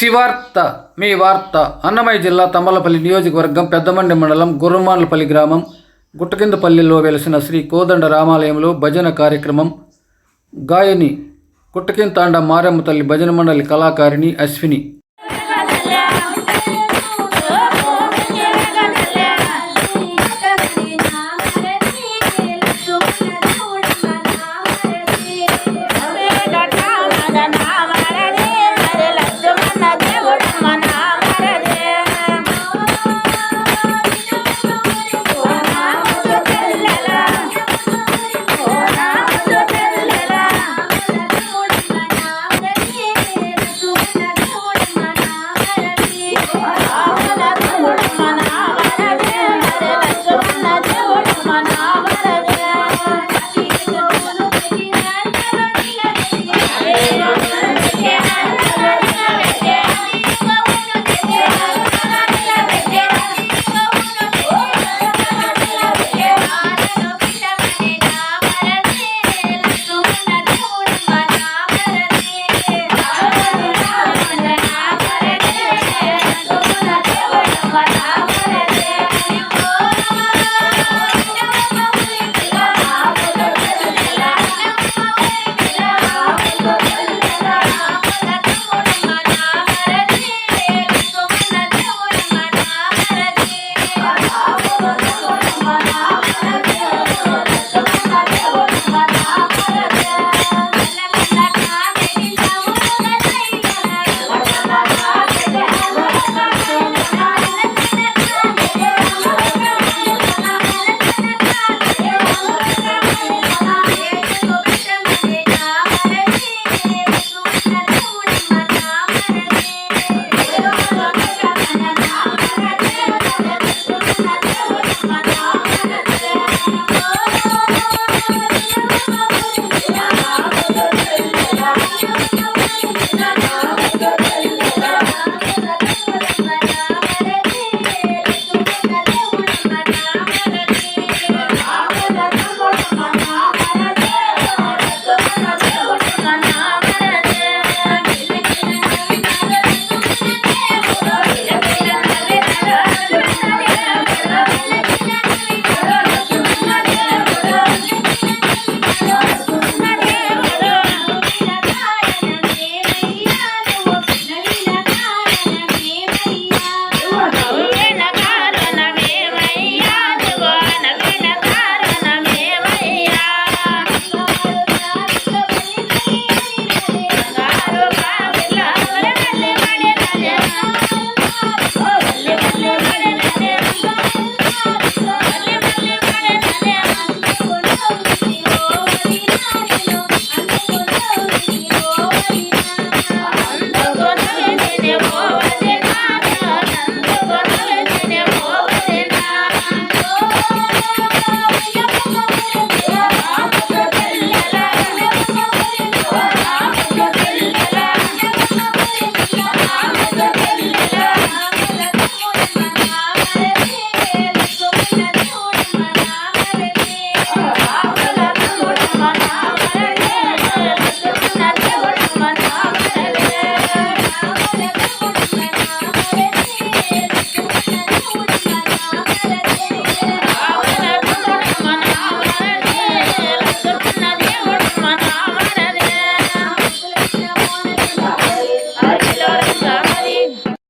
శివార్త మీ వార్త అన్నమయ్య జిల్లా తమ్మలపల్లి నియోజకవర్గం పెద్దమండి మండలం గుర్రమాన్లపల్లి గ్రామం గుట్టకిందపల్లిలో వెలిసిన శ్రీ కోదండ రామాలయంలో భజన కార్యక్రమం. గాయని గుట్టకింతాండ మారమ్మ తల్లి భజన మండలి కళాకారిణి అశ్విని.